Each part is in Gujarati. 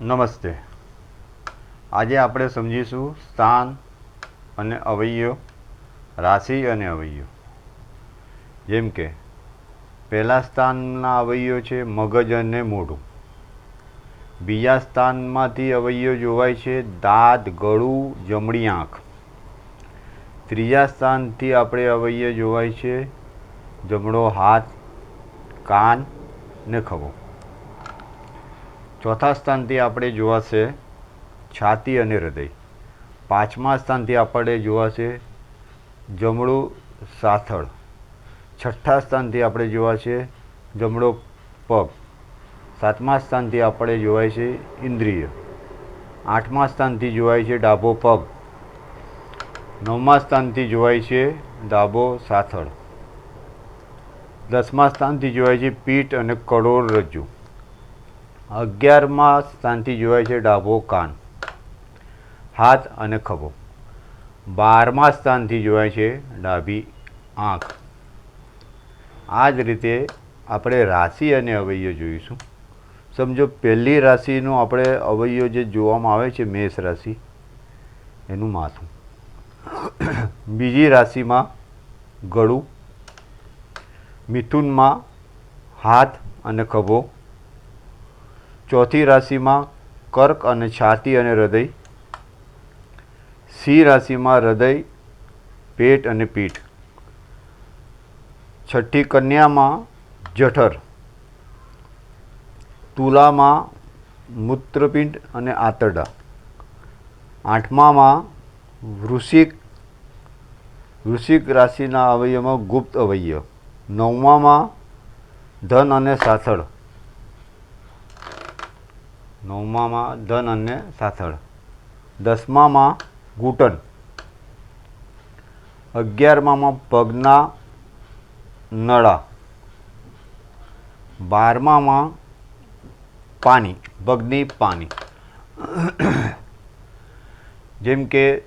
નમસ્તે. આજે આપણે સમજીશું સ્થાન અને અવયવ, રાશિ અને અવયવ. જેમ કે, પહેલા સ્થાનના અવયવ છે મગજ અને મોઢું. બીજા સ્થાનમાંથી અવયવ જોવાય છે દાંત, ગળું, જમણી આંખ. ત્રીજા સ્થાનથી આપણે અવયવ જોવાય છે જમણો હાથ, કાન ને ખભો. ચોથા સ્થાનથી આપણે જોવાશે છાતી અને હૃદય. પાંચમા સ્થાનથી આપણે જોવાશે જમણું સાથળ. છઠ્ઠા સ્થાનથી આપણે જોવાશે જમણો પગ. સાતમા સ્થાનથી આપણે જોવાય છે ઇન્દ્રિય. આઠમા સ્થાનથી જોવાય છે ડાબો પગ. નવમા સ્થાનથી જોવાય છે ડાબો સાથળ. દસમા સ્થાનથી જોવાય છે પીઠ અને કરોડરજ્જુ અગિયારમા સ્થાનથી જોવાય છે ડાબો કાન. હાથ અને ખભો. બારમા સ્થાનથી જોવાય છે ડાબી આંખ. આ જ રીતે આપણે રાશિ અને અવયવ જોઈશું. સમજો, પહેલી રાશિનું આપણે અવયવ જે જોવામાં આવે છે, મેષ રાશિ, એનું માથું. બીજી રાશિમાં ગળું, મિથુનમાં હાથ અને ખભો ચોથી રાશિમાં કર્ક અને છાતી અને હૃદય. સિંહ રાશિમાં હૃદય, પેટ અને પીઠ. છઠ્ઠી કન્યામાં જઠર. તુલામાં મૂત્રપિંડ અને આંતરડા. આઠમામાં વૃશ્ચિક વૃશ્ચિક રાશિના અવયવમાં ગુપ્ત અવયવ. નવમામાં ધન અને સાથળ નવમામાં ધન અને સાથળ. દસમામાં ઘૂંટણ. અગિયારમામાં પગના નળા. બારમામાં પાણી, પગની પાણી. જેમ કે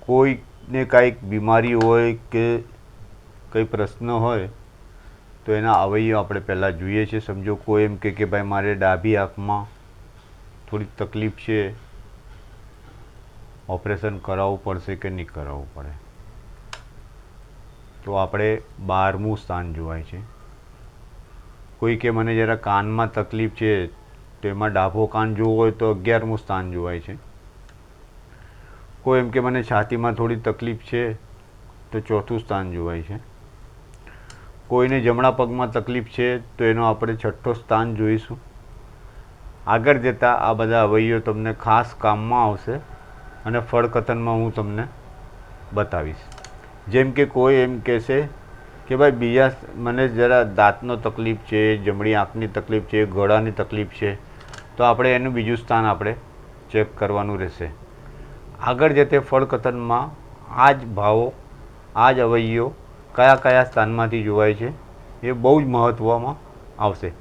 કોઈને કાંઈક બીમારી હોય કે કંઈ પ્રશ્ન હોય તો એના અવયવ આપણે પહેલાં જોઈએ છીએ સમજો કોઈ એમ કે કે ભાઈ મારે ડાબી આંખમાં થોડીક તકલીફ છે. ઓપરેશન કરાવવું પડશે કે નહીં કરાવવું પડે? તો આપણે બારમું સ્થાન જોવાય છે. કોઈ કે મને જરા કાનમાં તકલીફ છે, તો એમાં ડાભો કાન જોવો હોય તો અગિયારમું સ્થાન જોવાય છે. કોઈ એમ કે મને છાતીમાં થોડી તકલીફ છે, તો ચોથું સ્થાન જોવાય છે. કોઈને જમણા પગમાં તકલીફ છે, તો એનો આપણે છઠ્ઠો સ્થાન જોઈશું. આગળ જતાં આ બધા અવયવો તમને ખાસ કામમાં આવશે અને ફળકથનમાં હું તમને બતાવીશ. જેમ કે કોઈ એમ કહેશે કે ભાઈ બીજા મને જરા દાંતનો તકલીફ છે, જમણી આંખની તકલીફ છે, ગળાની તકલીફ છે, તો આપણે એનું બીજું સ્થાન આપણે ચેક કરવાનું રહેશે. આગળ જતે ફળકથનમાં આ જ ભાવો, આ જ અવયવ કયા કયા સ્થાનમાંથી જોવાય છે એ બહુ જ મહત્ત્વમાં આવશે.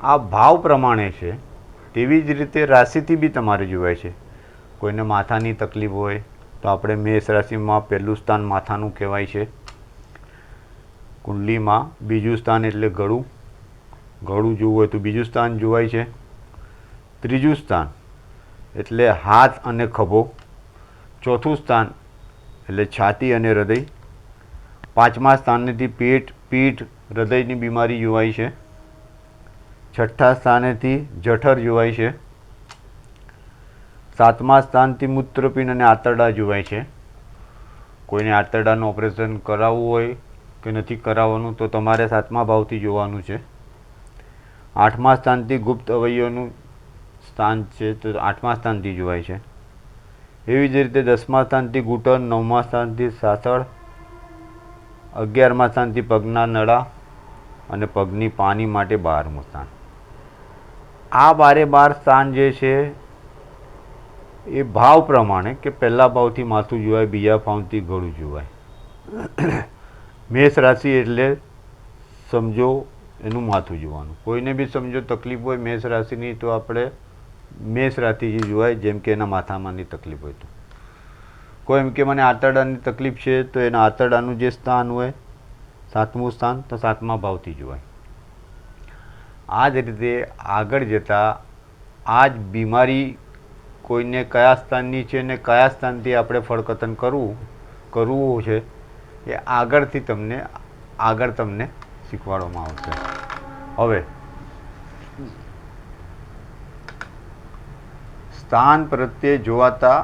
આ ભાવ પ્રમાણે છે, તેવી જ રીતે રાશિથી બી તમારે જોવાય છે. કોઈને માથાની તકલીફ હોય, તો આપણે મેષ રાશિમાં પહેલું સ્થાન માથાનું કહેવાય છે. કુંડલીમાં બીજું સ્થાન એટલે ગળું. ગળું જોવું હોય તો બીજું સ્થાન જોવાય છે. ત્રીજું સ્થાન એટલે હાથ અને ખભો. ચોથું સ્થાન એટલે છાતી અને હૃદય. પાંચમા સ્થાનેથી પેટ, પીઠ, હૃદયની બીમારી જોવાય છે. છઠ્ઠા સ્થાનેથી જઠર જોવાય છે. સાતમા સ્થાનથી મૂત્રપિંડ અને આંતરડા જોવાય છે. કોઈને આંતરડાનું ઓપરેશન કરાવવું હોય કે નથી કરાવવાનું, તો તમારે સાતમા ભાવથી જોવાનું છે. આઠમા સ્થાનથી ગુપ્ત અવયવનું સ્થાન છે, તો આઠમા સ્થાનથી જોવાય છે. એવી જ રીતે દસમા સ્થાનથી ઘૂંટણ, નવમા સ્થાનથી સાથળ અગિયારમા સ્થાનથી પગના નળા અને પગની પાની માટે બારમું સ્થાન. આ બારે બાર સ્થાન જે છે, એ ભાવ પ્રમાણે કે પહેલા ભાવથી માથું જોવાય, બીજા ભાવથી ગળું જોવાય. મેષ રાશિ એટલે સમજો એનું માથું જોવાનું. કોઈને બી સમજો તકલીફ હોય મેષ રાશિની, તો આપણે મેષ રાશિથી જોવાય, જેમ કે એના માથામાંની તકલીફ હોય તો. કોઈ એમ કે મને આંતરડાની તકલીફ છે, તો એના આંતરડાનું જે સ્થાન હોય, સાતમું સ્થાન, તો સાતમા ભાવથી જોવાય આ જ રીતે આગળ જતાં આ જ બીમારી કોઈને કયા સ્થાનની છે ને કયા સ્થાનથી આપણે ફળકથન કરવું કરવું છે, એ આગળથી તમને, આગળ તમને શીખવાડવામાં આવશે. હવે, સ્થાન પ્રત્યે જોવાતા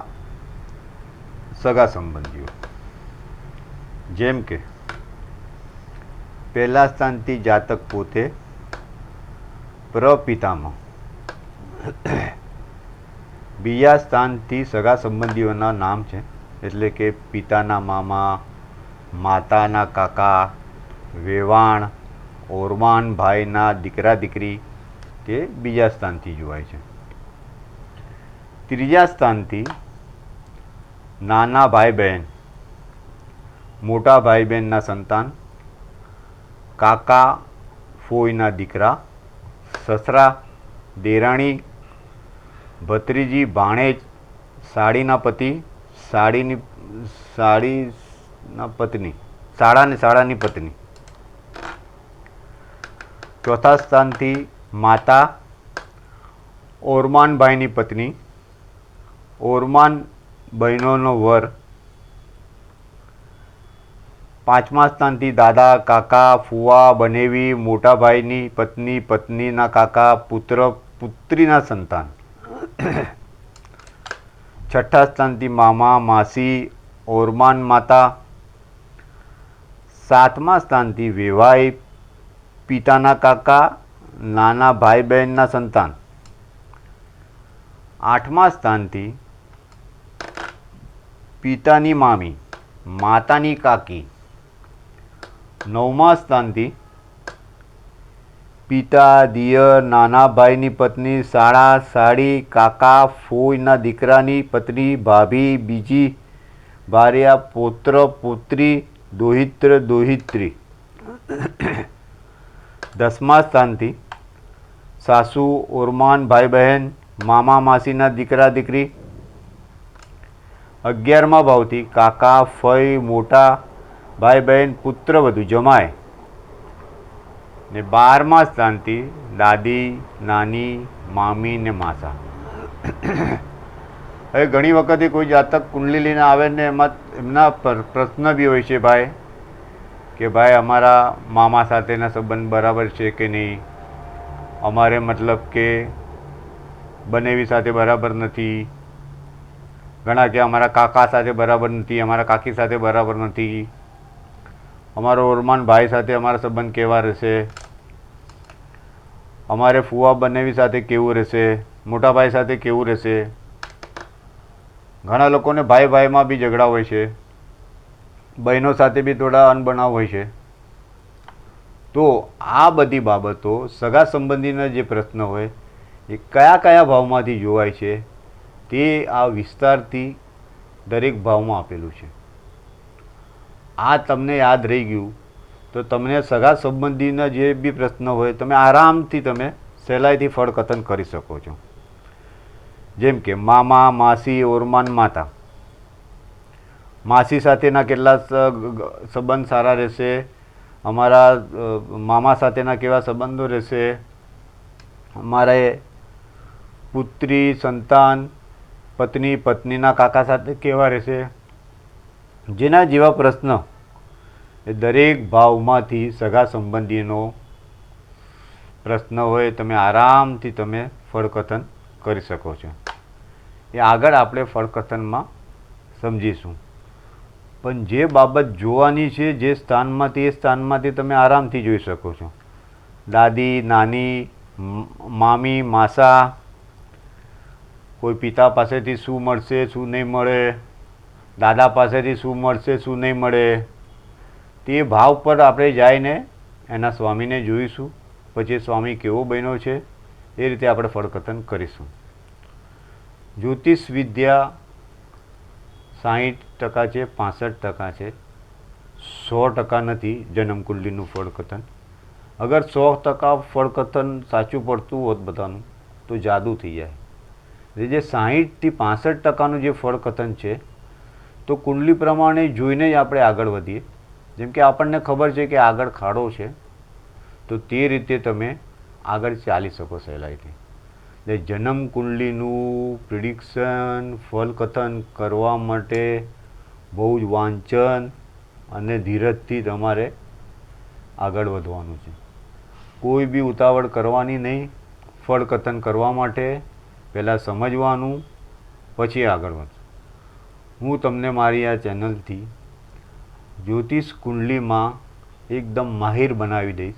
સગા સંબંધીઓ. જેમ કે, પહેલા સ્થાનથી જાતક પોતે પ્રપિતામાં બીજા સ્થાનથી સગા સંબંધીઓના નામ છે, એટલે કે પિતાના મામા, માતાના કાકા, વેવાણ ઓરમાન ભાઈના દીકરા દીકરી તે બીજા સ્થાનથી જોવાય છે. ત્રીજા સ્થાનથી નાના ભાઈ બહેન મોટા ભાઈ બહેનના સંતાન, કાકા ફોઈના દીકરા, સસરા, દેરાણી, ભત્રીજી ભાણેજ સાડીના પતિ, સાડીની, સાડીના પત્ની શાળાની શાળાની પત્ની. ચોથા સ્થાનથી માતા ઓરમાનભાઈની પત્ની, ઓરમાન બહેનોનો વર. પાંચમા સ્થાનથી દાદા, કાકા, ફુવા, બનેવી મોટાભાઈની પત્ની, પત્નીના કાકા, પુત્ર, પુત્રીના સંતાન. છઠ્ઠા સ્થાનથી મામા, માસી, ઓરમાન માતા. સાતમા સ્થાનથી વેવાઈ, પિતાના કાકા, નાના ભાઈ બહેનના સંતાન. આઠમા સ્થાનથી પિતાની મામી, માતાની કાકી. નવમા સ્થાનથી પિતા, દિયર, નાના ભાઈની પત્ની સાડા સાડી કાકા, ફોઈના દીકરાની પત્ની, ભાભી, બીજી, ભાર્યા, પોત્ર, પુત્રી, દોહિત્ર, દોહિત્રી. દસમા સ્થાનથી સાસુ, ઓરમાન, ભાઈ બહેન, મામા, માસીના દીકરા, દીકરી અગિયારમા ભાવથી કાકા, ફઈ, મોટા, ભાઈ, બહેન, પુત્ર વધુ જમાય. ને બારમા સ્થાનથી દાદી, નાની, મામી ને માસા. હવે ઘણી વખતે કોઈ જાતક કુંડલી લઈને આવે ને એમાં એમના પ્રશ્ન બી હોય છે ભાઈ, કે ભાઈ અમારા મામા સાથેના સંબંધ બરાબર છે કે નહીં? અમારે મતલબ કે બનેવી સાથે બરાબર નથી. ઘણા કે અમારા કાકા સાથે બરાબર નથી, અમારા કાકી સાથે બરાબર નથી. અમારો ઓરમાન ભાઈ સાથે અમારા સંબંધ કેવા રહેશે? અમારે ફુવા બનેવી સાથે કેવું રહેશે? મોટા ભાઈ સાથે કેવું રહેશે? ઘણા લોકોને ભાઈ ભાઈમાં બી ઝઘડા હોય છે. બહેનો સાથે બી થોડા અનબનાવ હોય છે. તો આ બધી બાબતો સગા સંબંધીના જે પ્રશ્ન હોય, એ કયા કયા ભાવમાંથી જોવાય છે? તે આ વિસ્તારથી દરેક ભાવમાં આપેલું છે. આ તમને યાદ રહી ગયું. તો તમને સગા સંબંધીના જે બી પ્રશ્ન હોય, તમે આરામથી તમે સહેલાઈથી ફળકથન કરી શકો છો. જેમ કે મામા, માસી, ઓરમાન, માતા. માસી સાથેના કેટલા સંબંધ સારા રહેશે? અમારા મામા સાથેના કેવા સંબંધો રહેશે? અમારે પુત્રી, સંતાન પત્ની, પત્નીના કાકા સાથે કેવા રહેશે? જેના જેવા પ્રશ્ન એ દરેક ભાવમાંથી સગા સંબંધીનો પ્રશ્ન હોય, તમે આરામથી તમે ફળકથન કરી શકો છો. એ આગળ આપણે ફળકથનમાં સમજીશું. પણ જે બાબત જોવાની છે, જે સ્થાનમાંથી, એ સ્થાનમાંથી તમે આરામથી જોઈ શકો છો. દાદી, નાની મામી, માસા કોઈ પિતા પાસેથી શું મળશે, શું નહીં મળે, દાદા પાસેથી શું મળશે, શું નહીં મળે, તે ભાવ પર આપણે જઈને એના સ્વામીને જોઈશું. પછી સ્વામી કેવો બન્યો છે, એ રીતે આપણે ફળકથન કરીશું. જ્યોતિષ વિદ્યા સાહીઠ ટકા છે, પાસઠ ટકા છે, સો ટકા નથી જન્મકુંડલીનું ફળકથન. અગર સો ટકા ફળકથન સાચું પડતું હોત બધાનું, તો જાદુ થઈ જાય. જે સાહીઠથી પાસઠ ટકાનું જે ફળકથન છે, તો કુંડલી પ્રમાણે જોઈને જ આપણે આગળ વધીએ. જેમ કે આપણને ખબર છે કે આગળ ખાડો છે, તો તે રીતે તમે આગળ ચાલી શકો સહેલાઈથી. એટલે જન્મ કુંડલીનું પ્રિડિક્શન ફલકથન કરવા માટે બહુ જ વાંચન અને ધીરજથી તમારે આગળ વધવાનું છે. કોઈ બી ઉતાવળ કરવાની નહીં ફળકથન કરવા માટે પહેલાં સમજવાનું, પછી આગળ વધવું. હું તમને મારી આ ચેનલથી જ્યોતિષ કુંડલીમાં એકદમ માહિર બનાવી દઈશ.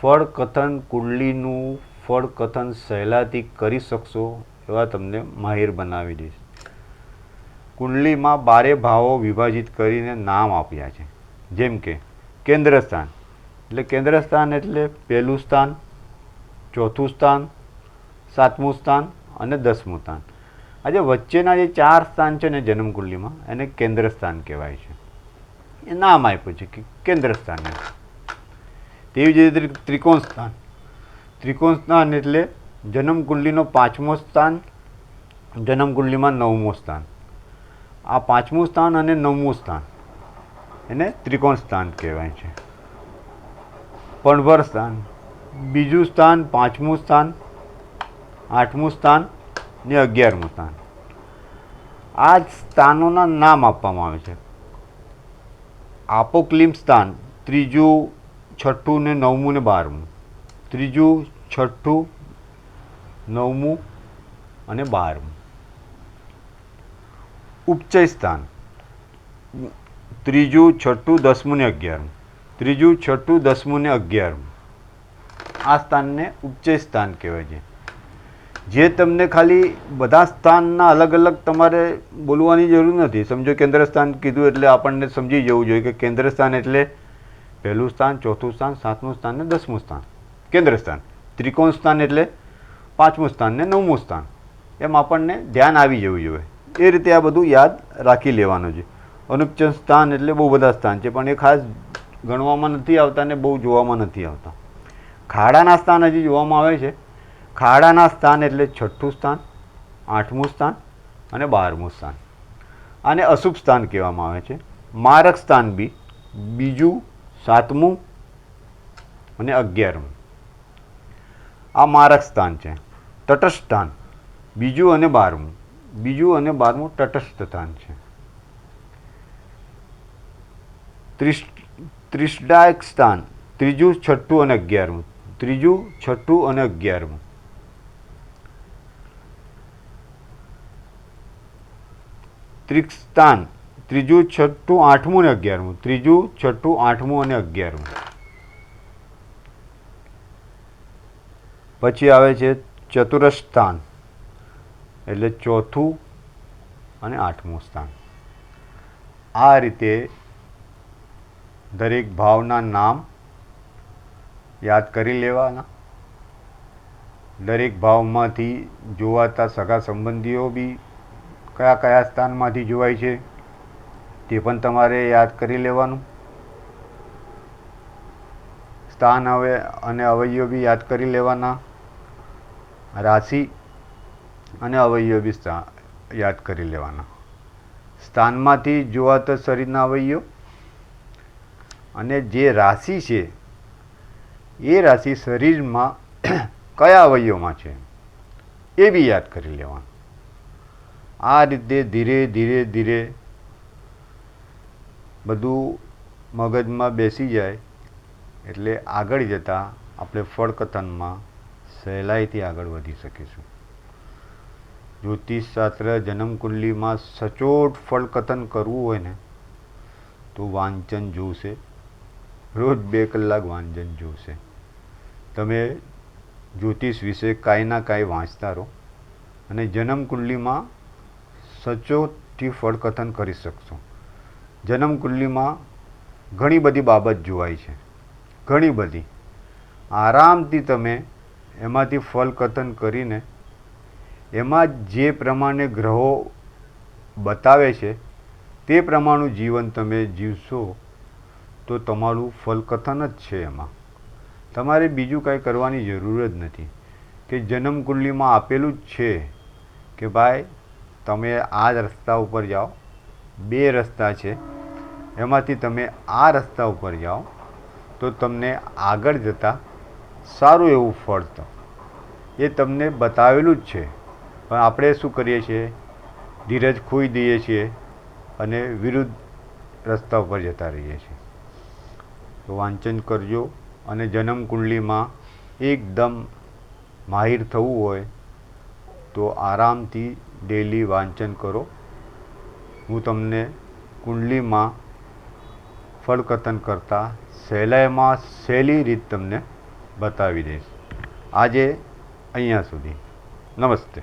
ફળકથન કુંડલીનું ફળકથન સહેલાથી કરી શકશો એવા તમને માહિર બનાવી દઈશ. કુંડલીમાં બારે ભાવો વિભાજિત કરીને નામ આપ્યા છે. જેમ કે કેન્દ્ર સ્થાન એટલે કેન્દ્ર સ્થાન એટલે પહેલું સ્થાન, ચોથું સ્થાન, સાતમું સ્થાન અને દસમું સ્થાન. આ જે વચ્ચેના જે ચાર સ્થાન છે ને જન્મકુંડલીમાં, એને કેન્દ્ર સ્થાન કહેવાય છે. એ નામ આપ્યું છે કે કેન્દ્ર સ્થાન તેવી જ રીતે ત્રિકોણ સ્થાન. ત્રિકોણ સ્થાન એટલે જન્મકુંડલીનો પાંચમો સ્થાન, જન્મકુંડલીમાં નવમું સ્થાન. આ પાંચમું સ્થાન અને નવમું સ્થાન એને ત્રિકોણ સ્થાન કહેવાય છે. પણભર સ્થાન. બીજું સ્થાન પાંચમું સ્થાન. આઠમું સ્થાન ને અગિયારમું સ્થાન. આ સ્થાનોના નામ આપવામાં આવે છે. આપોક્લિમ સ્થાન, ત્રીજું, છઠ્ઠું ને નવમું ને બારમું. ત્રીજું, છઠ્ઠું, નવમું અને બારમું. ઉપચય સ્થાન. ત્રીજું, છઠ્ઠું, દસમું ને અગિયારમું. ત્રીજું, છઠ્ઠું, દસમું ને અગિયારમું. આ સ્થાનને ઉપચય સ્થાન કહેવાય છે. જે તમને ખાલી બધા સ્થાનના અલગ અલગ તમારે બોલવાની જરૂર નથી. સમજો કેન્દ્ર સ્થાન કીધું એટલે આપણને સમજી જવું જોઈએ કે કેન્દ્ર સ્થાન એટલે પહેલું સ્થાન, ચોથું સ્થાન, સાતમું સ્થાન ને દસમું સ્થાન. કેન્દ્ર સ્થાન. ત્રિકોણ સ્થાન એટલે પાંચમું સ્થાન ને નવમું સ્થાન. એમ આપણને ધ્યાન આવી જવું જોઈએ. એ રીતે આ બધું યાદ રાખી લેવાનું છે. અનુપચન સ્થાન એટલે બહુ બધા સ્થાન છે, પણ એ ખાસ ગણવામાં નથી આવતા ને બહુ જોવામાં નથી આવતા. ખાડાના સ્થાન હજી જોવામાં આવે છે. ખાડાના સ્થાન એટલે છઠ્ઠું સ્થાન, આઠમું સ્થાન અને બારમું સ્થાન. આને અશુભ સ્થાન કહેવામાં આવે છે. મારક સ્થાન બી, બીજું સાતમું અને અગિયારમું. આ મારક સ્થાન છે. તટસ્થ સ્થાન, બીજું અને બારમું. બીજું અને બારમું તટસ્થ સ્થાન છે. ત્રિશ ત્રિષ્ડાયક સ્થાન, ત્રીજું, છઠ્ઠું અને અગિયારમું. ત્રીજું, છઠ્ઠું અને અગિયારમું. ત્રિકસ્થાન ત્રીજું છઠ્ઠું આઠમું અને અગિયારમું. ત્રીજું છઠ્ઠું આઠમું અને અગિયારમું. પછી આવે છે ચતુરસ્થ સ્થાન એટલે ચોથું અને આઠમું સ્થાન. આ રીતે દરેક ભાવના નામ યાદ કરી લેવાના. દરેક ભાવમાંથી જોવાતા સગા સંબંધીઓ બી કયા કયા સ્થાનમાંથી જોવાય છે તે પણ તમારે યાદ કરી લેવાનું. સ્થાન હવે અને અવયવ બી યાદ કરી લેવાના. રાશિ અને અવયવ બી સ્થાન યાદ કરી લેવાના. સ્થાનમાંથી જોવાતા શરીરના અવયવ અને જે રાશિ છે એ રાશિ શરીરમાં કયા અવયવમાં છે એ બી યાદ કરી લેવાનું. આ રીતે ધીરે ધીરે ધીરે બધું મગજમાં બેસી જાય, એટલે આગળ જતાં આપણે ફળકથનમાં સહેલાઈથી આગળ વધી શકીશું. જ્યોતિષશાસ્ત્ર જન્મકુંડલીમાં સચોટ ફળકથન કરવું હોય ને, તો વાંચન જોશે. રોજ બે કલાક વાંચન જોશે. તમે જ્યોતિષ વિશે કાંઈ ના કાંઈ વાંચતા રહો. અને જન્મકુંડલીમાં સચોટથી ફળકથન કરી શકશો. જન્મકુંડલીમાં ઘણી બધી બાબત જોવાય છે. ઘણી બધી. આરામથી તમે એમાંથી ફળકથન કરીને એમાં જે પ્રમાણે ગ્રહો બતાવે છે, તે પ્રમાણનું જીવન તમે જીવશો તો તમારું ફલકથન જ છે એમાં. તમારે બીજું કાંઈ કરવાની જરૂર જ નથી. કે જન્મકુંડલીમાં આપેલું જ છે કે ભાઈ તમે આ રસ્તા ઉપર જાઓ. બે રસ્તા છે. એમાંથી તમે આ રસ્તા ઉપર જાઓ તો તમને આગળ જતાં સારું એવું ફળ તો. એ તમને બતાવેલું જ છે. પણ આપણે શું કરીએ છીએ? ધીરજ ખોઈ દઈએ છીએ અને વિરુદ્ધ રસ્તા ઉપર જતા રહીએ છીએ. તો વાંચન કરજો અને જન્મ કુંડલીમાં એકદમ માહિર થવું હોય તો આરામથી ડેલી વાંચન કરો. હું તમને કુંડલીમાં ફળકથન કરતાં સહેલાઈમાં સહેલી રીત તમને બતાવી દઈશ. આજે અહીંયા સુધી. નમસ્તે.